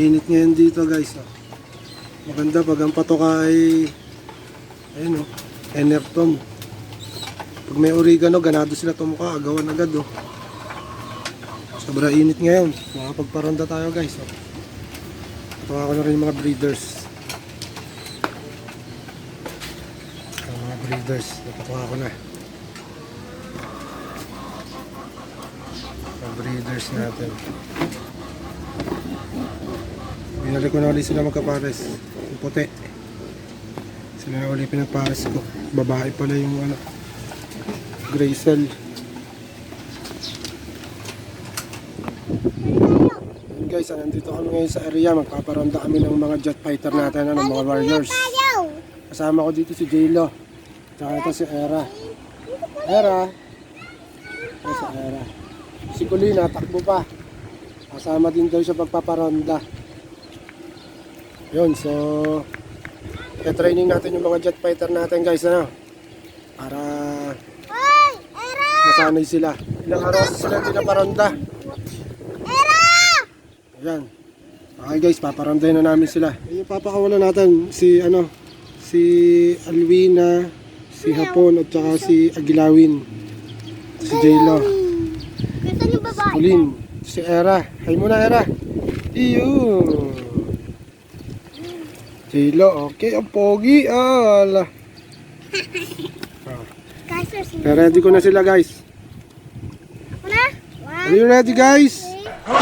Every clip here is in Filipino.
Init ngayon dito guys. Oh. Maganda pag ang patoka ay ayun oh, enertom. Pag may oregano, ganado sila tumuka, agawan agad oh. Sobra init ngayon. Makapagparanda tayo guys. Oh. Tuwa ko na rin mga breeders. Mga breeders, napatuwa ko na. Breeders natin. Binalik ko na ulit sila magkapares. Yung puti. Sila na ulit pinapares ko. Babae pala yung ano. Graysel. Yun guys, ah, nandito kami ngayon sa area. Magpaparanda kami ng mga jet fighter natin, ano, mga warriors. Kasama ko dito si J-Lo. Tsaka ito si Era. Era. Ito si Era. Si Colina, takbo pa. Kasama din daw siya pagpaparanda. Yun, so... training natin yung mga jet fighter natin guys, ano? Para masanay sila. Ilang araw sila. Era! Ayan. Okay guys, paparanday na namin sila. Yung papakawalan natin, si ano, si Alwina, si Hapon, at saka si Agilawin. Si J-Lo, Gusto niyo babae? Kulin, si Era. Hay muna Era. Iyo. J-Lo, okay, ang pogi. Ala. Pero ready ko na sila guys. Una? One, Are you ready guys? Na.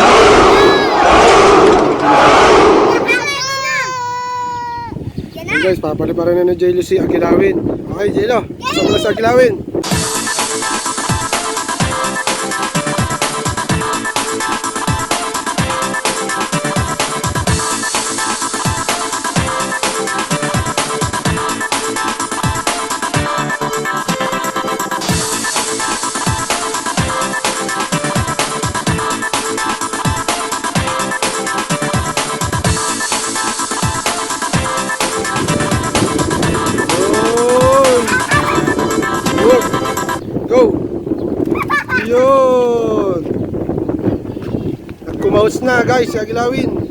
Okay guys, papaliparan na ni J-Lo si Agilawin. Okay, J-Lo, kasama na si Agilawin. Go! Yun! At kumaus na guys, Agilawin.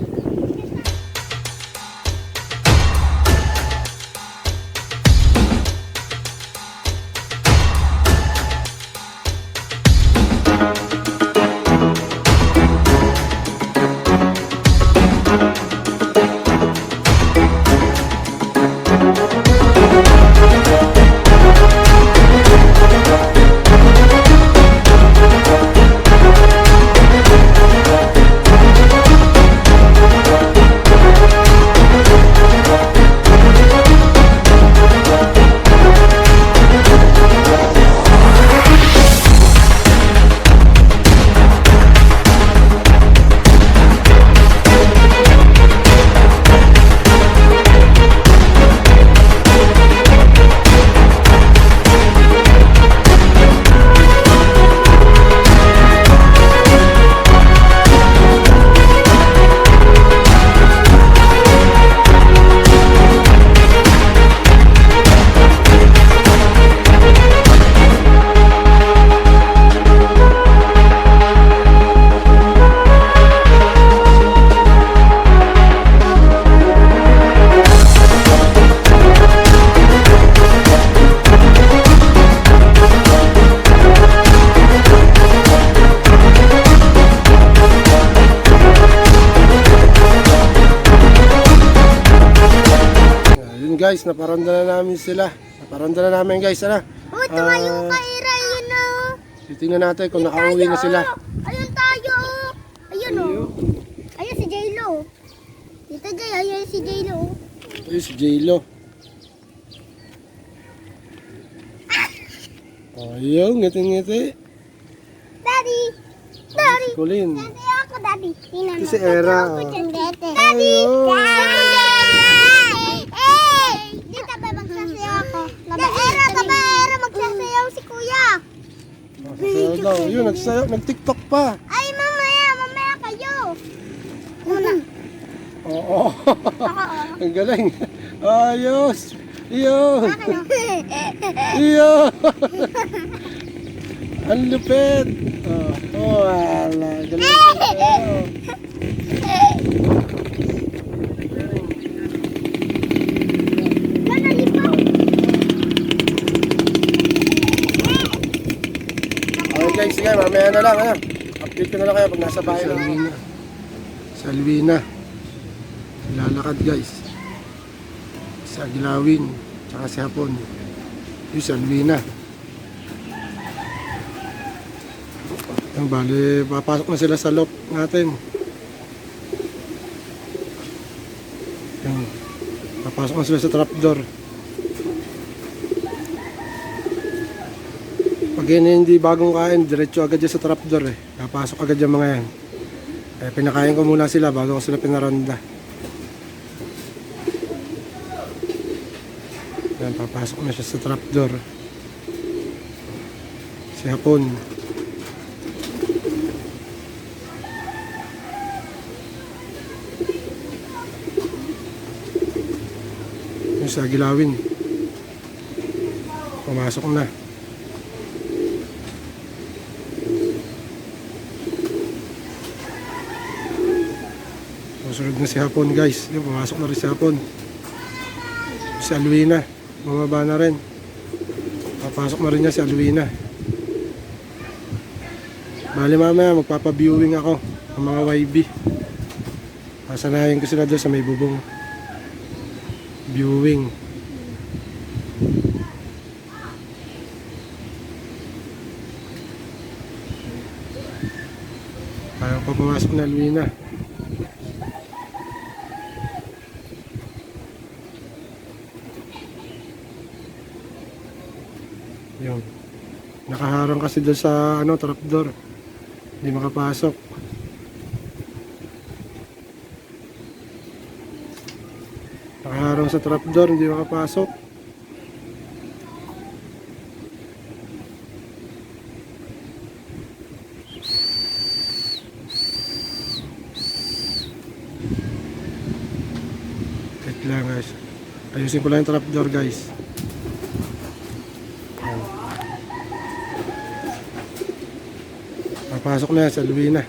Naparanda na namin sila. Naparanda na namin guys, ano? Uy, tumayo Ah. ka, Era. Yun na. oh. Titingnan natin kung nakauwi na sila. Ayun tayo. oh. Ayun, oh. Ayun si J-Lo. Dito, Jay. Ayun si J-Lo. Ayun si J-Lo. Ayun, ngiti-ngiti. Daddy. Daddy. Colin. Daddy ako, Daddy. Ito si Era. Ako oh. Daddy. Ayun. Eh! Dito ba magsasayaw ako? Era ka ba? Era magsasayaw si Kuya. Sasayaw daw. Yun, nagsayaw, nag-tiktok pa. Ay, mamaya. Mamaya kayo. Una. Oo. Oh. Ang galing. Ayos. Ano? Yun. Ang lupit. Oh, oh wala. Galing. Sige, mamaya na lang, ano. Update ko na lang kayo pag nasa bahay na. Salvina. Salvina. Lalakad guys. Si Agilawin, tsaka si Hapon. Yung Salvina. Ang bali, papasok na sila sa loft natin. Yan. Papasok na sila sa trapdoor. Pag yun hindi bagong kain, diretso agad yan sa trapdoor eh. Napasok agad yung mga yan. Eh, pinakain ko muna sila bago ko sila pinaronda. Yan, papasok na siya sa trapdoor. Si Hapon. Yung sa Agilawin. Pumasok na. Na si Hapon guys. Yung pumasok na rin si Hapon. Si Alwina. Bumaba na rin. Papasok na rin niya si Alwina. Bali mamaya magpapa-viewing ako ng mga YB. Pasanayin ko sila doon sa may bubong. Viewing. Ayaw pa pumasok na Alwina. Yun. Nakaharang kasi doon sa ano, trapdoor. Hindi makapasok. Nakaharang sa trapdoor, hindi makapasok. Wait lang guys. Ayusin ko lang yung trapdoor guys. Papasok na yan sa Luina.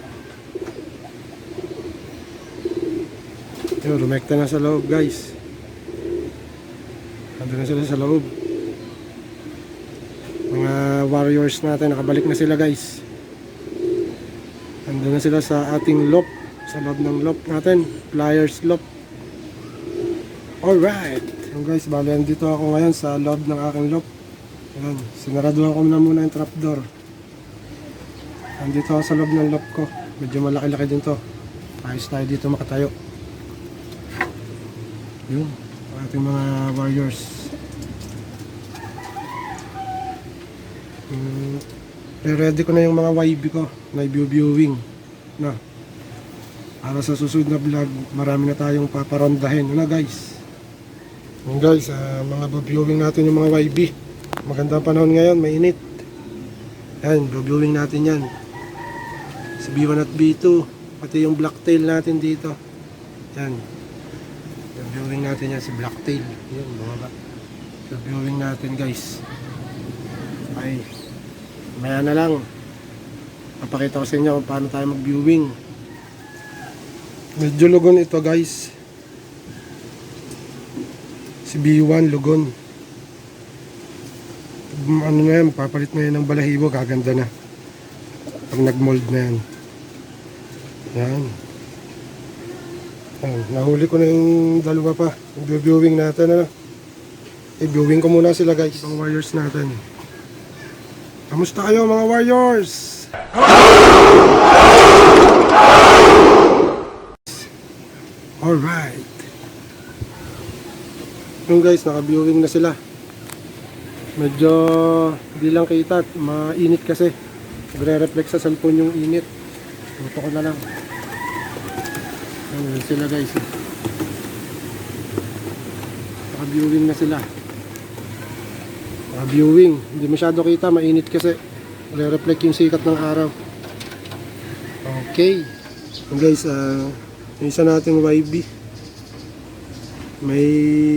Yun, rumekta na sa loob guys. Nandun na sila sa loob. Mga warriors natin, nakabalik na sila guys. Nandun na sila sa ating loop. Sa loob ng loop natin. Flyers loop. Alright. So guys, bali dito ako ngayon sa loob ng aking loop. Ayan, sinaraduhan ko na muna yung trapdoor. Andito ako sa loob ng loop ko. Medyo malaki-laki din to. Ayos tayo dito makatayo. Yun, ating mga warriors. Mm, ready ko na yung mga YB ko na view-viewing. Na. Para sa susunod na vlog, marami na tayong paparondahin. Ano guys? Yun guys, ah, mga viewing natin yung mga YB. Magandang panahon ngayon, mainit. Yan, viewing natin yan. Si B1 at B2, pati yung blacktail natin dito. Yan. Viewing natin yan si blacktail. Yan, mga Viewing natin guys. Ay, maya na lang. Papakita ko sa inyo kung paano tayo mag-viewing. Medyo lugon ito guys. Si B1 lugon. Ano na yan, papalit na yan ng balahibo, gaganda na. Pag nag-mold na yan. Yan. Yan. Nahuli ko na yung dalawa pa. Yung viewing natin, ano. I-viewing ko muna sila guys. Mga warriors natin. Kamusta kayo mga warriors? Alright. Yung guys, naka-viewing na sila. Medyo hindi lang kita, at mainit kasi. Nagre-reflect sa cellphone yung init. Tuto ko na lang. Ayan sila guys. Naka-viewing na sila. Naka-viewing. Hindi masyado kita, mainit kasi. Nagre-reflect yung sikat ng araw. Okay. Yung guys, ah, yung isa nating YB. May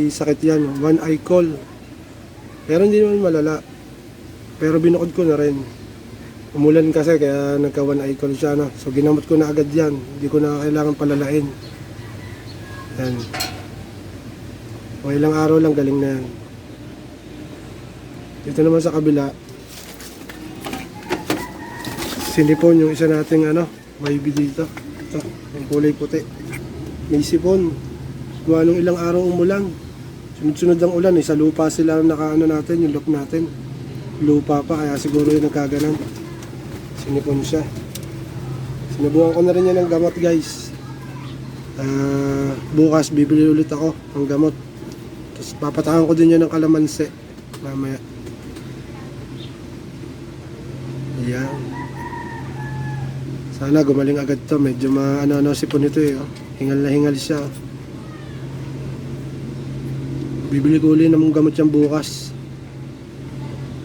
sakit yan, one eye call. Pero hindi naman malala. Pero binukod ko na rin. Umulan kasi kaya nagka one eye call siya. No? So ginamot ko na agad yan. Hindi ko na kailangan palalain. Yan. O ilang araw lang galing na yan. Dito naman sa kabila. sinipon yung isa nating ano, maybe dito. Ito, yung kulay puti. May sipon. Gawa nung ilang araw umulan. Sunod-sunod ang ulan eh. Sa lupa sila nakaano natin, yung lock natin. Lupa pa, kaya siguro yung nagkaganan. Sinipon siya. Sinubukan ko na rin yan ng gamot guys. Ah, bukas bibili ulit ako ng gamot. Tapos papatahan ko din yan ng kalamansi. Mamaya. Yan. Sana gumaling agad to. Medyo maano-ano sipon ito eh. Oh. Hingal na hingal siya. oh. Bibili ko ulit ng gamot yan bukas.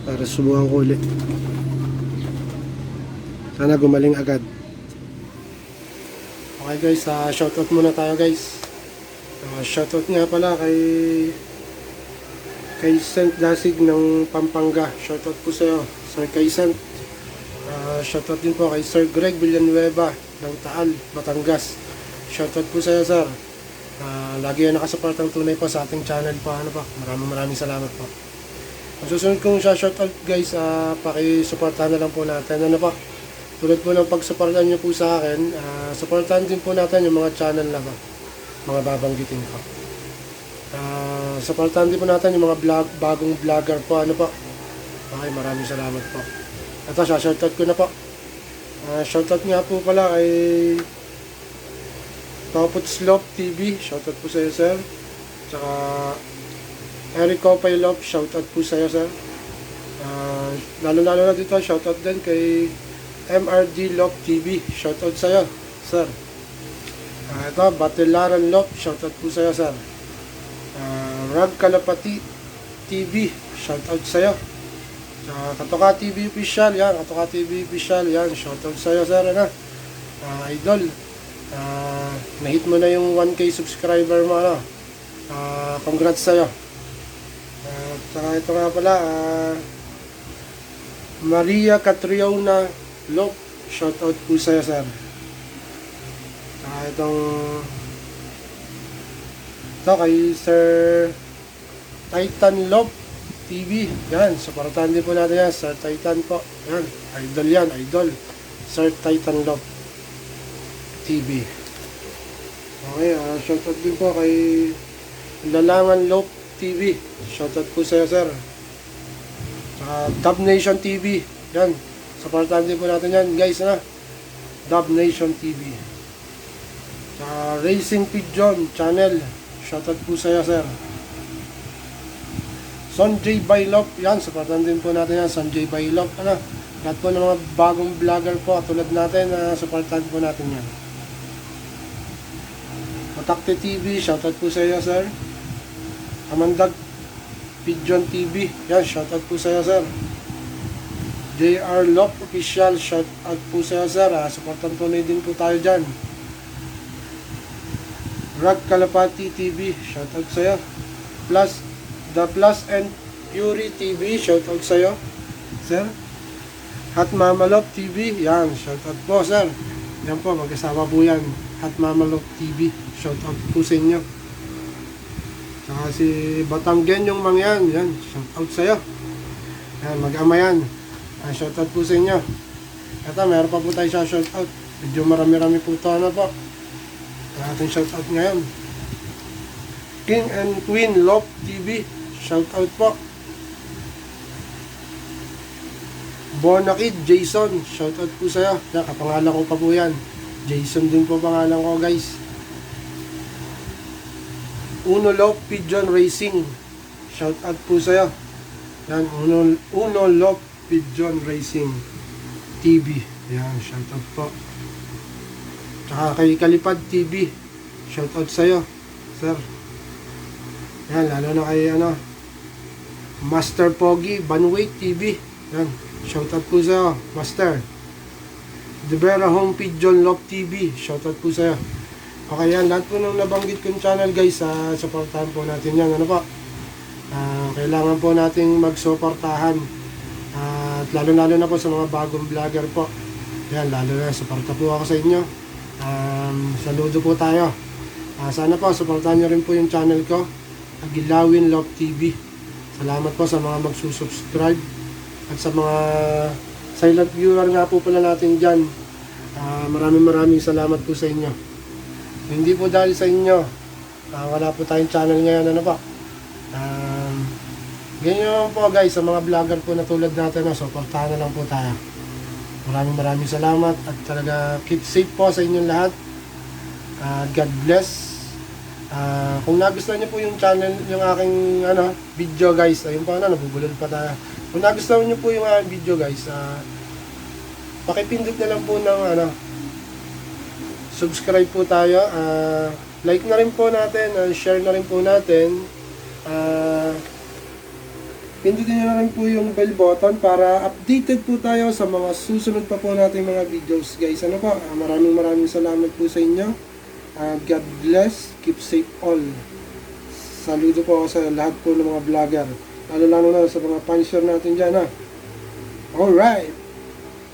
Para subukan ko ulit. Sana gumaling agad. Okay guys, uh, shoutout muna tayo guys. Uh, shoutout nga pala kay kay Saint Dasig ng Pampanga. Shoutout po sa'yo, Sir kay Saint. Uh, shoutout din po kay Sir Greg Villanueva ng Taal, Batangas. Shoutout po sa'yo, sir. Uh, lagi yan nakasupport ang tunay po sa ating channel po. Ano po? Maraming maraming salamat po. Ang susunod kong shoutout guys, uh, pakisuportahan na lang po natin. Ano po? Tulad po ng pagsuportahan niyo po sa akin, uh, supportahan din po natin yung mga channel na mga babanggitin ko. Uh, supportahan din po natin yung mga vlog, bagong vlogger po. Ano po? Okay, maraming salamat po. Ito, shoutout ko na po. Uh, shoutout nga po pala kay Topot Slope TV. Shoutout po sa iyo, sir. Tsaka Eric Love. Shoutout po sa iyo, sir. Uh, lalo-lalo na dito, shoutout din kay MRD Love TV. Shoutout sa iyo, sir. Uh, ito, Batilaran Love. Shoutout po sa iyo, sir. Uh, Rag Kalapati TV. Shoutout sa iyo. Uh, Katoka TV official, yan. Katoka TV official, yan. Shoutout sa iyo, sir. Ano? Uh, idol. Uh, na-hit mo na yung 1K subscriber mo, ano? Uh, congrats sa iyo. Uh, saka ito nga pala, uh, Maria Catriona Lop. Shoutout po sa iyo, sir. Saka itong ito kay Sir Titan Lop TV. Yan, supportahan din po natin yan. Sir Titan po. Yan, idol yan, idol. Sir Titan Love TV. Okay, uh, shoutout din po kay Lalangan Love TV. Shoutout po sa iyo, sir. Saka Dub Nation TV. Yan, supportahan din po natin yan, guys, na. Dub Nation TV. Saka Racing Pigeon Channel. Shoutout po sa iyo, sir. Sonjay Bailop, yan, supportan din po natin yan, Sonjay Bailop, ano, lahat po ng mga bagong vlogger po, tulad natin, na supportan po natin yan. Matakte TV, shoutout po sa iyo, sir. Amandag Pigeon TV, yan, shoutout po sa iyo, sir. JR Lop Official, shoutout po sa sir, ha, supportan po na din po tayo dyan. Rag Kalapati TV, shoutout sa iyo. Plus, The Plus and Fury TV, shoutout sa'yo, sir. Hot Mama Love TV, yan, shoutout po, sir. Yan po, magkasama po yan. Hot Mama Love TV, shoutout po sa inyo. Saka si Batanggen yung mga yan, yan, shoutout sa'yo. Yan, mag-ama yan. Yan, shoutout po sa inyo. Ito, meron pa po tayo sa shoutout. Medyo marami-rami po ito, ano po. Ang ating shoutout ngayon. King and Queen Love TV. Shout out po. Bonakid Jason. Shout out po sa'yo. Yan, kapangalan ko pa po yan. Jason din po pangalan ko guys. Uno Love Pigeon Racing. Shout out po sa'yo. Yan, Uno, Uno Love Pigeon Racing TV. Yan, shout out po. Tsaka kay Kalipad TV. Shout out sa'yo, sir. Yan, lalo na kay ano, Master Pogi, Banway TV. Yan, shoutout po sa'yo, Master. The Home Pigeon Love TV, shoutout po sa'yo. Okay yan, lahat po ng nabanggit kong channel guys, uh, supportahan po natin yan. Ano po? Ah, kailangan po nating magsuportahan. At lalo-lalo na po sa mga bagong vlogger po. Yan, lalo na, suporta po ako sa inyo. Um, saludo po tayo. Ah, sana po, supportahan nyo rin po yung channel ko. Agilawin Love TV. Salamat po sa mga magsusubscribe at sa mga silent viewer nga po pala natin dyan. Ah, maraming maraming salamat po sa inyo. Hindi po dahil sa inyo, ah, wala po tayong channel ngayon, ano po. Ganyan naman po guys, sa mga vlogger po na tulad natin, no, supportahan na lang po tayo. Maraming maraming salamat at talaga keep safe po sa inyong lahat. Ah, God bless. Ah, kung nagustuhan niyo po yung channel, yung aking ano, video guys, ayun pa na, nabubulol pa tayo. Kung nagustuhan niyo po yung aking video guys, ah, pakipindot na lang po ng ano, subscribe po tayo, ah, like na rin po natin, ah, share na rin po natin, ah, pindutin nyo na rin po yung bell button para updated po tayo sa mga susunod pa po nating mga videos guys. Ano po, ah, maraming maraming salamat po sa inyo. Ah, God bless, keep safe all. Saludo po ako sa lahat po ng mga vlogger. Lalo-lalo na sa mga puncher natin dyan ha. Alright.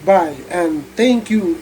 Bye and thank you